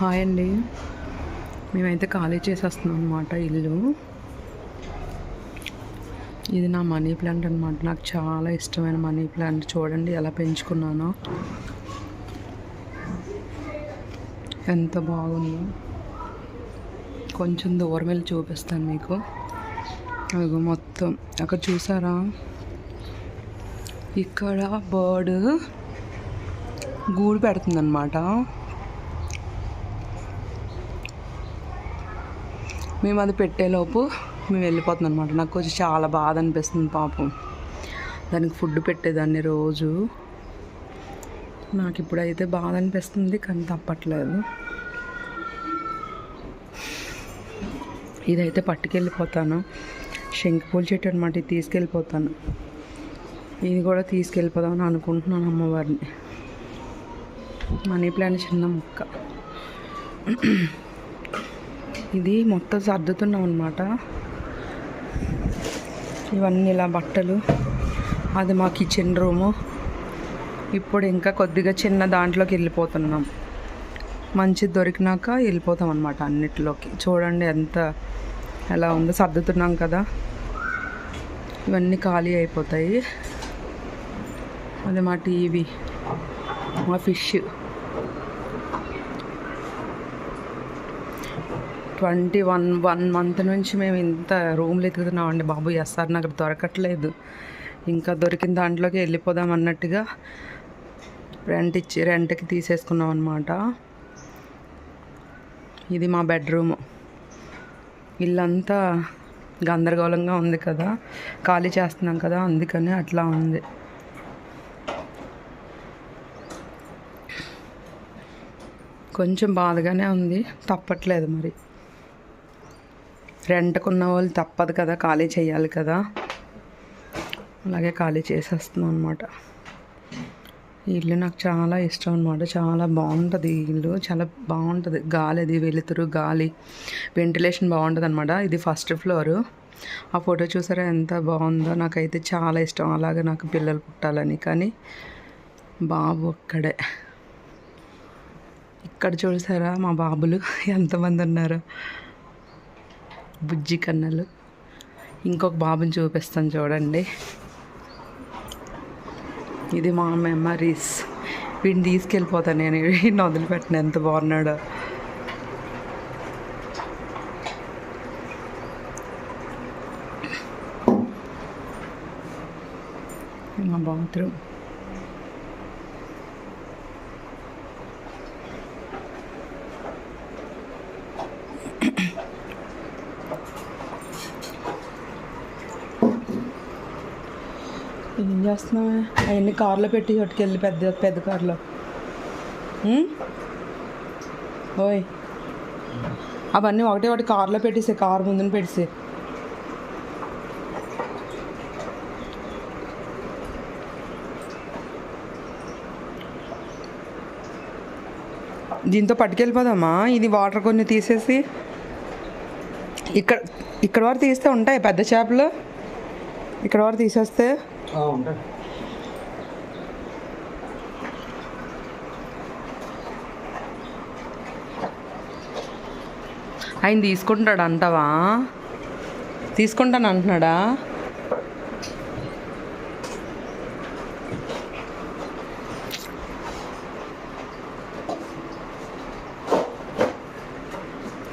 Hi అండి. మేమైతే ఖాళీ చేసేస్తున్నాం అనమాట ఇల్లు. ఇది నా మనీ ప్లాంట్ అనమాట నాకు చాలా ఇష్టమైన మనీ ప్లాంట్. చూడండి ఎలా పెంచుకున్నానో. ఎంత బాగుందో. కొంచెం దూరం వెళ్ళి చూపిస్తాను మీకు. అదిగో మొత్తం. అక్కడ చూసారా? ఇక్కడ బర్డ్ గూడు పెడుతుందన్నమాట. మేము అది పెట్టేలోపు మేము వెళ్ళిపోతున్నాం అనమాట నాకు కొంచెం చాలా బాధ అనిపిస్తుంది పాపం. దానికి ఫుడ్ పెట్టేదాన్ని రోజు. నాకు ఇప్పుడైతే బాధ అనిపిస్తుంది కానీ తప్పట్లేదు. ఇదైతే పట్టుకెళ్ళిపోతాను. శంకుపూల చెట్టు అనమాట ఇది తీసుకెళ్ళిపోతాను. ఇది కూడా తీసుకెళ్ళిపోదామని అనుకుంటున్నాను అమ్మవారిని. మనీ ప్లాంట్ చిన్న మొక్క. ఇది మొత్తం సర్దుతున్నాం అనమాట ఇవన్నీ ఇలా బట్టలు. అది మా కిచెన్ రూము ఇప్పుడు ఇంకా కొద్దిగా చిన్న దాంట్లోకి వెళ్ళిపోతున్నాం. మంచిది దొరికినాక వెళ్ళిపోతాం అనమాట అన్నిటిలోకి. చూడండి ఎంత ఎలా ఉందో సర్దుతున్నాం కదా. ఇవన్నీ ఖాళీ అయిపోతాయి. అది మా టీవీ మా fish twenty one one month నుంచి మేము ఇంత రూమ్లు ఎక్కుతున్నామండి బాబు. ఎస్ఆర్ నగర్ దొరకట్లేదు. ఇంకా దొరికిన దాంట్లోకి వెళ్ళిపోదాం అన్నట్టుగా రెంట్ ఇచ్చి రెంట్కి తీసేసుకున్నాం అనమాట ఇది మా బెడ్రూమ్. ఇల్లంతా గందరగోళంగా ఉంది కదా. ఖాళీ చేస్తున్నాం కదా అందుకని అట్లా ఉంది. కొంచెం బాధగానే ఉంది. తప్పట్లేదు మరి. రెంట్కున్న వాళ్ళు తప్పదు కదా ఖాళీ చేయాలి కదా. అలాగే ఖాళీ చేసేస్తున్నాం అనమాట ఈ ఇల్లు నాకు చాలా ఇష్టం అనమాట చాలా బాగుంటుంది ఈ ఇల్లు. చాలా బాగుంటుంది. గాలి అది వెలుతురు గాలి. వెంటిలేషన్ బాగుంటుంది అనమాట ఇది ఫస్ట్ ఫ్లోరు ఆ ఫోటో చూసారా ఎంత బాగుందో? నాకైతే చాలా ఇష్టం. అలాగే నాకు పిల్లలు పుట్టాలని. కానీ బాబు ఒక్కడే. ఇక్కడ చూసారా మా బాబులు? ఎంతమంది ఉన్నారు? బుజ్జి కన్నలు. ఇంకొక బాబుని చూపిస్తాను చూడండి. ఇది మా మెమరీస్ వీడిని తీసుకెళ్ళిపోతాను నేను. వీడిని వదిలిపెట్టిన. ఎంత బాగున్నాడో. మా బాత్రూమ్. చేస్తున్నావా? అవన్నీ కార్లో పెట్టి చోటుకెళ్ళి పెద్ద పెద్ద కార్లో. ఓయ్. అవన్నీ ఒకటే ఒకటి కార్లో పెట్టేసే కార్ ముందున పెట్టేసే దీంతో పట్టుకెళ్ళిపోదామా? ఇది వాటర్ కొన్ని తీసేసి. ఇక్కడ ఇక్కడ వరకు తీస్తే ఉంటాయి పెద్ద చేపలు. ఇక్కడ వరకు తీసేస్తే. ఉంటాయి ఆయన తీసుకుంటాడు అంటావా? తీసుకుంటాను అంటున్నాడా?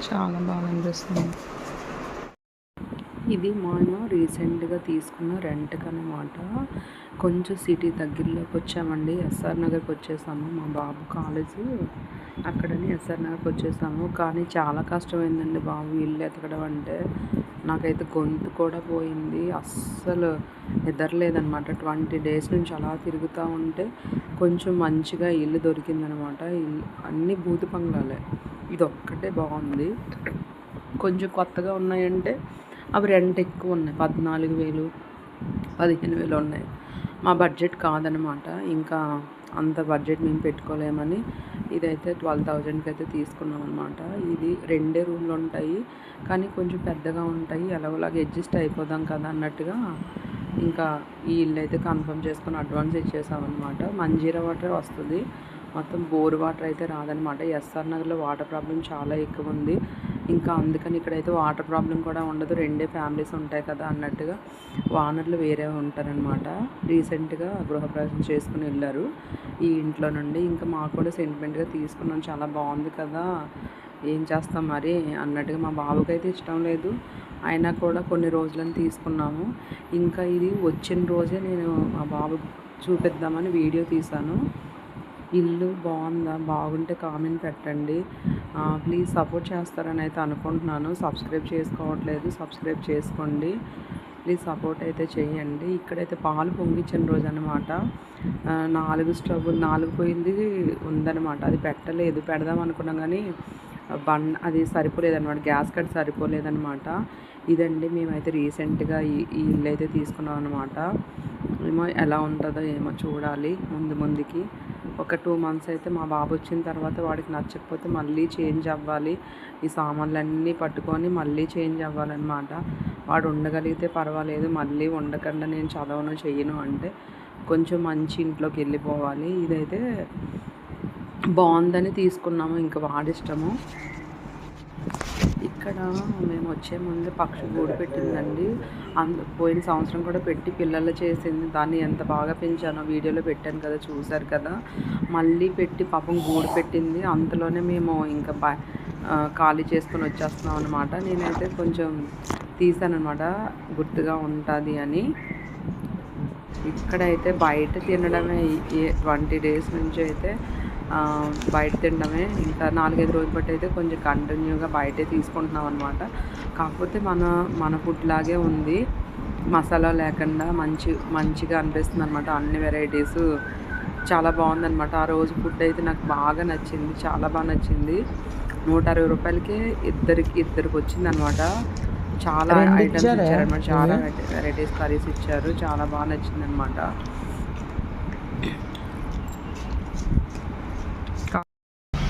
చాలా బాగా అనిపిస్తుంది. ఇది మొన్న రీసెంట్గా తీసుకున్న రెంట్కి అనమాట కొంచెం సిటీ దగ్గరలోకి వచ్చామండి ఎస్ఆర్ నగర్కి వచ్చేసాము మా బాబు కాలేజీ అక్కడని ఎస్ఆర్ నగర్కి వచ్చేసాము కానీ చాలా కష్టమైందండి బాబు ఇల్లు ఎతకడం అంటే. నాకైతే గొంతు కూడా పోయింది. అస్సలు నిద్రలేదనమాట ట్వంటీ డేస్ నుంచి అలా తిరుగుతూ ఉంటే కొంచెం మంచిగా ఇల్లు దొరికిందనమాట ఇల్లు అన్నీ బూతు బంగ్లాలే ఇది ఒక్కటే బాగుంది. కొంచెం కొత్తగా ఉన్నాయంటే అవి రెంట్ ఎక్కువ ఉన్నాయి. పద్నాలుగు వేలు పదిహేను వేలు ఉన్నాయి. మా బడ్జెట్ కాదనమాట ఇంకా అంత బడ్జెట్ మేము పెట్టుకోలేమని ఇదైతే ట్వెల్వ్ థౌజండ్కి అయితే తీసుకున్నాం అనమాట ఇది రెండే రూమ్లు ఉంటాయి. కానీ కొంచెం పెద్దగా ఉంటాయి. ఎలాగోలాగా అడ్జస్ట్ అయిపోదాం కదా అన్నట్టుగా ఇంకా ఈ ఇల్లు అయితే కన్ఫర్మ్ చేసుకొని అడ్వాన్స్ ఇచ్చేసామన్నమాట మంజీరా వాటర్ వస్తుంది. మొత్తం బోర్ వాటర్ అయితే రాదనమాట ఎస్ఆర్ నగర్లో వాటర్ ప్రాబ్లం చాలా ఎక్కువ ఉంది. ఇంకా అందుకని ఇక్కడైతే వాటర్ ప్రాబ్లం కూడా ఉండదు. రెండే ఫ్యామిలీస్ ఉంటాయి కదా అన్నట్టుగా. వానర్లు వేరే ఉంటారనమాట రీసెంట్గా గృహప్రవేశం చేసుకుని వెళ్ళారు ఈ ఇంట్లో నుండి. ఇంకా మాకు కూడా సెంటిమెంట్గా తీసుకున్నాం. చాలా బాగుంది కదా. ఏం చేస్తాం మరి అన్నట్టుగా మా బాబుకి అయితే ఇష్టం లేదు. అయినా కూడా కొన్ని రోజులను తీసుకున్నాము. ఇంకా ఇది వచ్చిన రోజే నేను మా బాబు చూపిద్దామని వీడియో తీశాను. ఇల్లు బాగుందా? బాగుంటే కామెంట్ పెట్టండి. ప్లీజ్ సపోర్ట్ చేస్తారని అయితే అనుకుంటున్నాను. సబ్స్క్రైబ్ చేసుకోవట్లేదు. సబ్స్క్రైబ్ చేసుకోండి. ప్లీజ్ సపోర్ట్ అయితే చేయండి. ఇక్కడైతే పాలు పొంగించిన రోజు అనమాట నాలుగు స్టవ్లు నాలుగు పోయింది ఉందన్నమాట. అది పెట్టలేదు. పెడదాం అనుకున్నాం కానీ బన్ అది సరిపోలేదన్నమాట. Gas cut సరిపోలేదన్నమాట. ఇదండి మేమైతే రీసెంట్గా ఈ ఈ ఇల్లు అయితే తీసుకున్నాం అనమాట ఏమో ఎలా ఉంటుందో ఏమో చూడాలి. ముందు ముందుకి. ఒక టూ మంత్స్ అయితే మా బాబు వచ్చిన తర్వాత వాడికి నచ్చకపోతే మళ్ళీ చేంజ్ అవ్వాలి. ఈ సామాన్లన్నీ పట్టుకొని మళ్ళీ చేంజ్ అవ్వాలన్నమాట. వాడు ఉండగలిగితే పర్వాలేదు మళ్ళీ ఉండకుండా నేను చదవను చెయ్యను అంటే కొంచెం మంచి ఇంట్లోకి వెళ్ళిపోవాలి. ఇదైతే బాగుందని తీసుకున్నాము ఇంకా వాడిష్టము. ఇక్కడ మేము వచ్చే ముందు పక్షి గూడు పెట్టిందండి. అందు పోయిన సంవత్సరం కూడా పెట్టి పిల్లలు చేసింది. దాన్ని ఎంత బాగా పెంచానో వీడియోలో పెట్టాను కదా చూశారు కదా. మళ్ళీ పెట్టి పాపం గూడు పెట్టింది. అంతలోనే మేము ఇంకా బా ఖాళీ చేసుకొని వచ్చేస్తున్నాం అనమాట నేనైతే కొంచెం తీసానమాట గుర్తుగా ఉంటుంది అని. ఇక్కడైతే బయట తినడమే ట్వంటీ డేస్ నుంచి అయితే బయట తినడమే. ఇంకా నాలుగైదు రోజులు బట్టి అయితే కొంచెం కంటిన్యూగా బయటే తీసుకుంటున్నాం అనమాట కాకపోతే మన మన ఫుడ్ లాగే ఉంది. మసాలా లేకుండా మంచి మంచిగా అనిపిస్తుంది అనమాట అన్ని వెరైటీస్ చాలా బాగుందనమాట ఆ రోజు ఫుడ్ అయితే నాకు బాగా నచ్చింది. చాలా బాగా నచ్చింది. నూట అరవై రూపాయలకి ఇద్దరికి ఇద్దరికి వచ్చింది అనమాట చాలా ఐటమ్స్ ఇచ్చారనమాట చాలా వెరైటీస్ కర్రీస్ ఇచ్చారు. చాలా బాగా నచ్చింది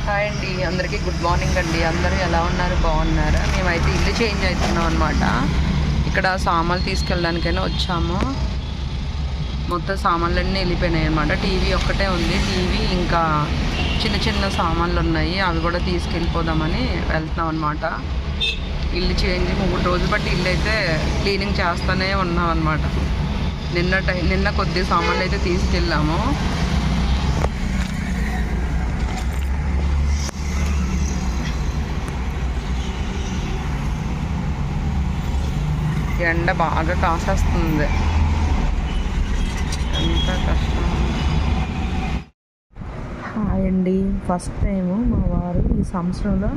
హాయ్ అండి అందరికీ గుడ్ మార్నింగ్ అండి. అందరూ ఎలా ఉన్నారు? బాగున్నారా? మేమైతే ఇల్లు చేంజ్ అవుతున్నాం అనమాట ఇక్కడ సామాన్లు తీసుకెళ్ళడానికైనా వచ్చాము. మొత్తం సామాన్లన్నీ వెళ్ళిపోయినాయి అనమాట టీవీ ఒక్కటే ఉంది. టీవీ ఇంకా చిన్న చిన్న సామాన్లు ఉన్నాయి. అవి కూడా తీసుకెళ్ళిపోదామని వెళ్తున్నాం అనమాట ఇల్లు చేంజ్ మూడు రోజులు బట్టి ఇల్లు అయితే క్లీనింగ్ చేస్తూనే ఉన్నాం అనమాట నిన్న టై నిన్న కొద్ది సామాన్లు అయితే తీసుకెళ్ళాము. ఎండ బాగా కాసేస్తుంది. ఎంత కష్టం. హాయ్ అండి. ఫస్ట్ టైము మా వారు ఈ సంవత్సరంలో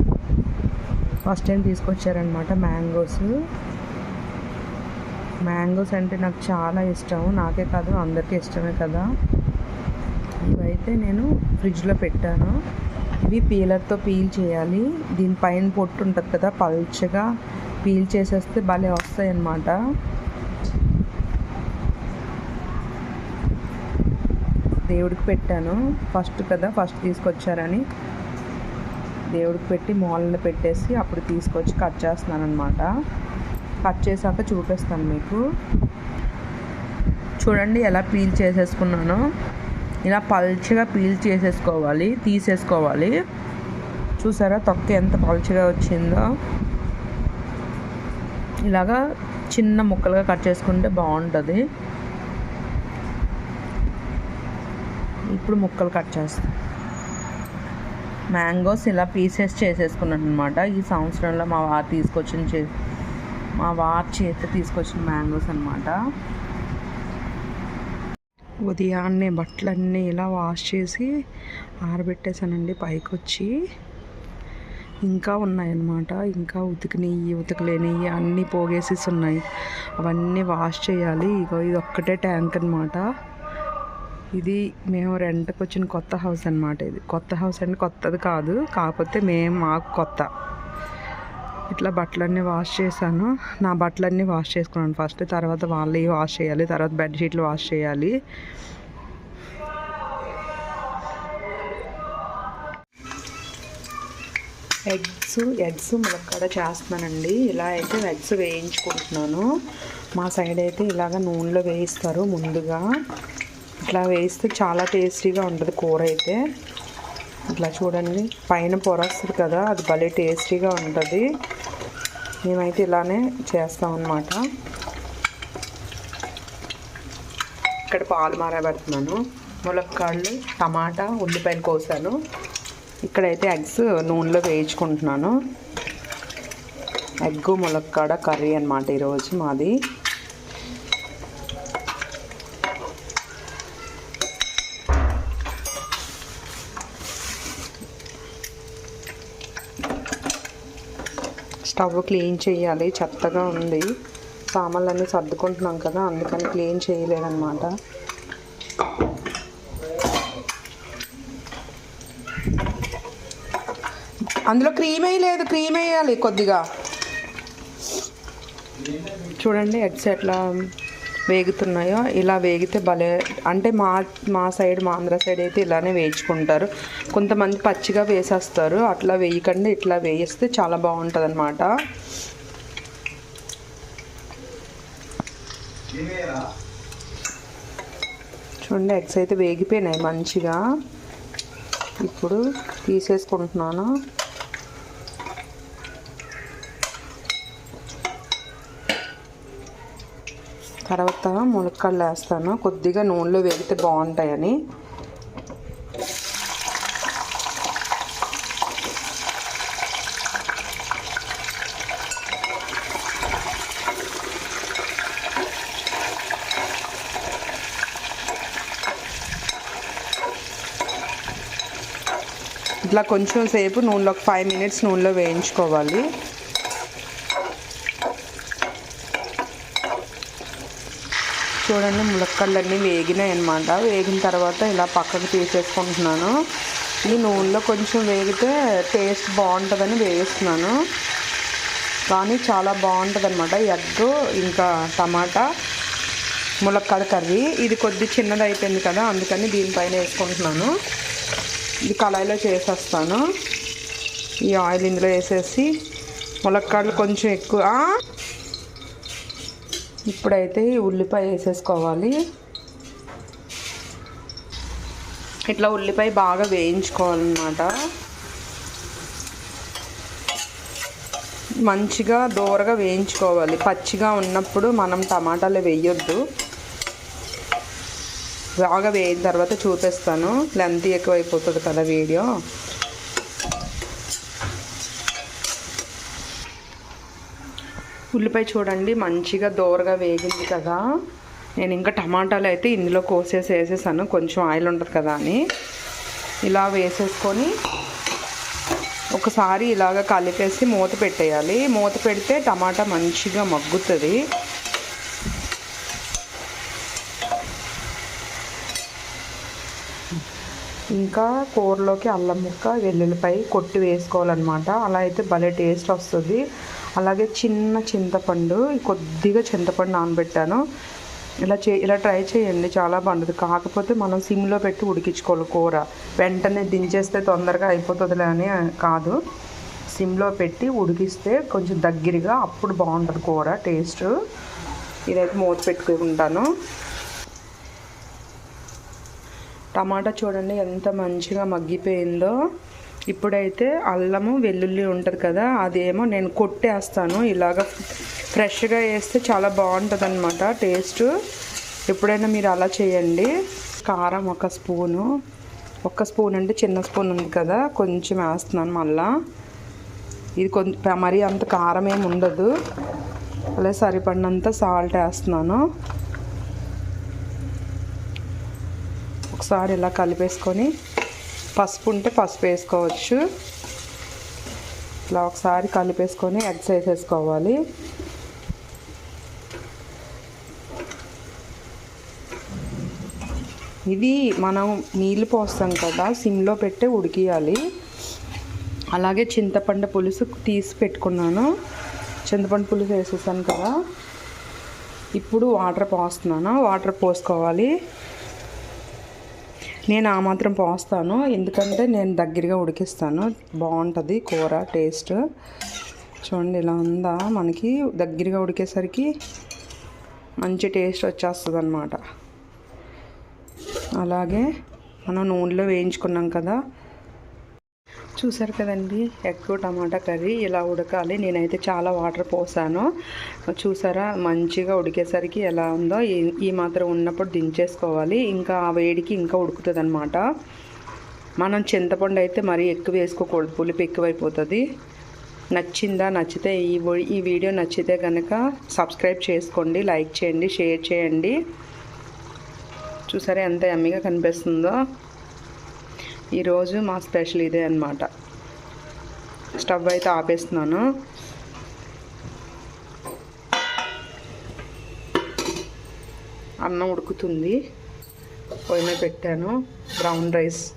ఫస్ట్ టైం తీసుకొచ్చారనమాట మ్యాంగోస్. మ్యాంగోస్ అంటే నాకు చాలా ఇష్టం. నాకే కాదు అందరికీ ఇష్టమే కదా. ఇవైతే నేను ఫ్రిడ్జ్లో పెట్టాను. ఇవి పీలర్తో పీల్ చేయాలి. దీనిపైన పొట్టు ఉంటుంది కదా పల్చగా పీల్ చేసేస్తే భలే వస్తాయి అన్నమాట దేవుడికి పెట్టాను. ఫస్ట్ కదా ఫస్ట్ తీసుకొచ్చారని. దేవుడికి పెట్టి మాల్లో పెట్టేసి అప్పుడు తీసుకొచ్చి కట్ చేస్తున్నాను అనమాట కట్ చేశాక చూపిస్తాను మీకు. చూడండి ఎలా పీల్ చేసేసుకున్నాను. ఇలా పల్చగా పీల్ చేసేసుకోవాలి తీసేసుకోవాలి. చూసారా తొక్క ఎంత పల్చగా వచ్చిందో? ఇలాగా చిన్న ముక్కలుగా కట్ చేసుకుంటే బాగుంటుంది. ఇప్పుడు ముక్కలు కట్ చేస్తాం. మ్యాంగోస్ ఇలా పీసెస్ చేసేసుకున్నాను అనమాట ఈ సంవత్సరంలో మా వారు తీసుకొచ్చిన చే మా వారు చేత తీసుకొచ్చిన మ్యాంగోస్ అనమాట ఉదయాన్నే బట్టలన్నీ ఇలా వాష్ చేసి ఆరబెట్టేసానండి పైకి వచ్చి ఇంకా ఉన్నాయన్నమాట. ఇంకా ఉతికినవి ఉతకలేనివి అన్నీ పోగేసేసి ఉన్నాయి అవన్నీ వాష్ చేయాలి. ఇగో ఇది ఒక్కటే ట్యాంక్ అనమాట ఇది మేము రెంట్కి వచ్చిన కొత్త హౌస్ అనమాట ఇది. కొత్త హౌస్ అంటే కొత్తది కాదు. కాకపోతే మేము మాకు కొత్త. ఇట్లా బట్టలన్నీ వాష్ చేశాను. నా బట్టలన్నీ వాష్ చేసుకున్నాను ఫస్ట్. తర్వాత వాళ్ళవి వాష్ చేయాలి. తర్వాత బెడ్షీట్లు వాష్ చేయాలి. ఎగ్స్ ఎగ్స్ ములక్కడ చేస్తున్నానండి. ఇలా అయితే ఎగ్స్ వేయించుకుంటున్నాను. మా సైడ్ అయితే ఇలాగ నూనెలో వేయిస్తారు ముందుగా. ఇట్లా వేస్తే చాలా టేస్టీగా ఉంటుంది కూర అయితే. ఇట్లా చూడండి పైన పొర వస్తుంది కదా అది భలే టేస్టీగా ఉంటుంది. మేమైతే ఇలానే చేస్తాం అన్నమాట ఇక్కడ పాలు మారబెడుతున్నాను. ములక్కాళ్ళు టమాటా ఉల్లిపాయలు కోసాను. ఇక్కడైతే ఎగ్స్ నూనెలో వేయించుకుంటున్నాను. ఎగ్ ములక్కాడ కర్రీ అనమాట ఈరోజు మాది. స్టవ్ క్లీన్ చేయాలి చెత్తగా ఉంది. సామాన్లన్నీ సర్దుకుంటున్నాం కదా అందుకని క్లీన్ చేయలేదన్నమాట. అందులో క్రీమ్ వేయలేదు క్రీమ్ వేయాలి కొద్దిగా. చూడండి ఎగ్స్ ఎట్లా వేగుతున్నాయో ఇలా వేగితే భలే అంటే మా మా సైడ్ మా ఆంధ్ర సైడ్ అయితే ఇలానే వేయించుకుంటారు. కొంతమంది పచ్చిగా వేసేస్తారు అట్లా వేయకండి ఇట్లా వేయిస్తే చాలా బాగుంటుంది అనమాట చూడండి ఎగ్స్ అయితే వేగిపోయినాయి మంచిగా. ఇప్పుడు తీసేసుకుంటున్నాను. తర్వాత ములక్కాడలు వేస్తాను. కొద్దిగా నూనెలో వేగితే బాగుంటాయని. ఇట్లా కొంచెం సేపు నూనెలో ఒక ఫైవ్ మినిట్స్ నూనెలో వేయించుకోవాలి. చూడండి ములక్కాడలన్నీ వేగినాయి అనమాట వేగిన తర్వాత ఇలా పక్కకు తీసేసుకుంటున్నాను. ఈ నూనెలో కొంచెం వేగితే టేస్ట్ బాగుంటుందని వేస్తున్నాను. కానీ చాలా బాగుంటుంది అనమాట ఎగ్ ఇంకా టమాటా ములక్కాడ కర్రీ. ఇది కొద్ది చిన్నది అయిపోయింది కదా అందుకని దీనిపైన వేసుకుంటున్నాను. ఇది కళాయిలో చేసేస్తాను. ఈ ఆయిల్ ఇందులో వేసేసి ములక్కాడలు కొంచెం ఎక్కువ ఇప్పుడైతే ఈ ఉల్లిపాయ వేసేసుకోవాలి. ఇట్లా ఉల్లిపాయ బాగా వేయించుకోవాలన్నమాట. మంచిగా దూరగా వేయించుకోవాలి. పచ్చిగా ఉన్నప్పుడు మనం టమాటాలు వేయొద్దు. బాగా వేయిన తర్వాత చూపిస్తాను. లెంత్ ఎక్కువైపోతుంది కదా వీడియో. ఉల్లిపాయ చూడండి మంచిగా దోరగా వేగింది కదా. నేను ఇంకా టమాటాలు అయితే ఇందులో కోసేసి వేసేసాను కొంచెం ఆయిల్ ఉంటుంది కదా అని. ఇలా వేసేసుకొని ఒకసారి ఇలాగ కలిపేసి మూత పెట్టేయాలి. మూత పెడితే టమాటా మంచిగా మగ్గుతుంది. ఇంకా కూరలోకి అల్లం ముక్క వెల్లుల్లిపాయ కొట్టి వేసుకోవాలన్నమాట. అలా అయితే భలే టేస్ట్ వస్తుంది. అలాగే చిన్న చింతపండు కొద్దిగా చింతపండు నానబెట్టాను. ఇలా చే ఇలా ట్రై చేయండి. చాలా బాగుంటుంది. కాకపోతే మనం సిమ్లో పెట్టి ఉడికించుకోవాలి కూర. వెంటనే దించేస్తే తొందరగా అయిపోతుందిలే అని కాదు. సిమ్లో పెట్టి ఉడికిస్తే కొంచెం దగ్గరగా అప్పుడు బాగుంటుంది కూర టేస్ట్. ఇదైతే మూత పెట్టుకుంటాను. టమాటా చూడండి ఎంత మంచిగా మగ్గిపోయిందో. ఇప్పుడైతే అల్లము వెల్లుల్లి ఉంటుంది కదా అదేమో నేను కొట్టేస్తాను. ఇలాగ ఫ్రెష్గా వేస్తే చాలా బాగుంటుంది అనమాట టేస్ట్. ఎప్పుడైనా మీరు అలా చేయండి. కారం ఒక స్పూను. ఒక స్పూన్ అంటే చిన్న స్పూన్ ఉంది కదా కొంచెం వేస్తున్నాను మళ్ళా. ఇది కొంచెం మరీ అంత కారం ఏమి ఉండదు. అలా సరిపడినంత సాల్ట్ వేస్తున్నాను. ఒకసారి ఇలా కలిపేసుకొని పసుపు ఉంటే పసుపు వేసుకోవచ్చు. ఇలా ఒకసారి కలిపేసుకొని ఎగ్స్ వేసేసుకోవాలి ఇది మనం నీళ్ళు పోస్తాం కదా సిమ్లో పెట్టి ఉడికియాలి. అలాగే చింతపండు పులుసు తీసి పెట్టుకున్నాను. చింతపండు పులుసు వేసేసాను కదా. ఇప్పుడు వాటర్ పోస్తున్నాను. వాటర్ పోసుకోవాలి. నేను ఆ మాత్రం పోస్తాను. ఎందుకంటే నేను దగ్గరగా ఉడికిస్తాను. బాగుంటుంది కూర టేస్ట్. చూడండి ఇలా ఉందా? మనకి దగ్గరగా ఉడికేసరికి మంచి టేస్ట్ వచ్చేస్తుంది అనమాట అలాగే మనం నూనెలో వేయించుకున్నాం కదా చూసారు కదండి ఎగ్ టమాటా కర్రీ ఇలా ఉడకాలి. నేనైతే చాలా వాటర్ పోసాను. చూసారా మంచిగా ఉడికేసరికి ఎలా ఉందో ఈ- ఈ మాత్రం ఉన్నప్పుడు దించేసుకోవాలి. ఇంకా ఆ వేడికి ఇంకా ఉడుకుతుంది అనమాట మనం చింతపండు అయితే మరీ ఎక్కువ వేసుకోకూడదు పులుపు ఎక్కువైపోతుంది. నచ్చిందా నచ్చితే ఈ ఈ వీడియో నచ్చితే కనుక సబ్స్క్రైబ్ చేసుకోండి లైక్ చేయండి షేర్ చేయండి. చూసారా ఎంత ఎమ్మిగా కనిపిస్తుందో. ఈరోజు మా స్పెషల్ ఇదే అన్నమాట. స్టవ్ అయితే ఆపేస్తున్నాను. అన్నం ఉడుకుతుంది. పొయ్యి పెట్టాను. Brown rice.